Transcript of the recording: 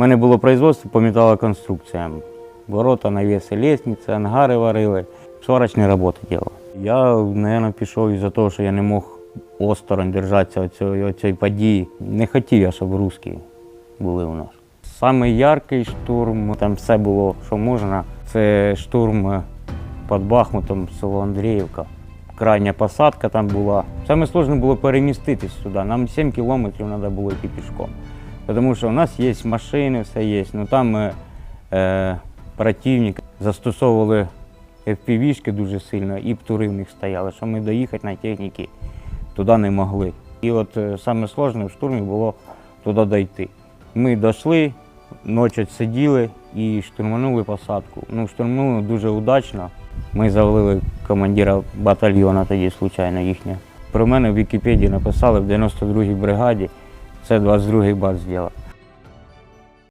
У мене було производство по металоконструкціям. Ворота, навіси, лестниці, ангари варили. Сварочні роботи робив. Я, мабуть, пішов із-за того, що я не мог осторонь держатися цієї цієї події. Не хотів я, щоб русські були у нас. Самий яркий штурм, там все було, що можна. Це штурм під Бахмутом, село Андріївка. Крайня посадка там була. Саме сложне було переміститись сюди. Нам 7 кілометрів треба було йти пішком. Тому що у нас є машини, все є. Ну там е, е, противник застосовували FPV-шки дуже сильно, і птури в них стояли, що ми доїхати на техніці туди не могли. І от саме сложне в штурмі було туди дійти. Ми дійшли, ночі сиділи і штурманули посадку. Ну, штурманули дуже удачно. Ми завалили командира батальйону тоді, случайно, їхнього. Про мене в Вікіпедії написали в 92-й бригаді, це 22-й бар зробив.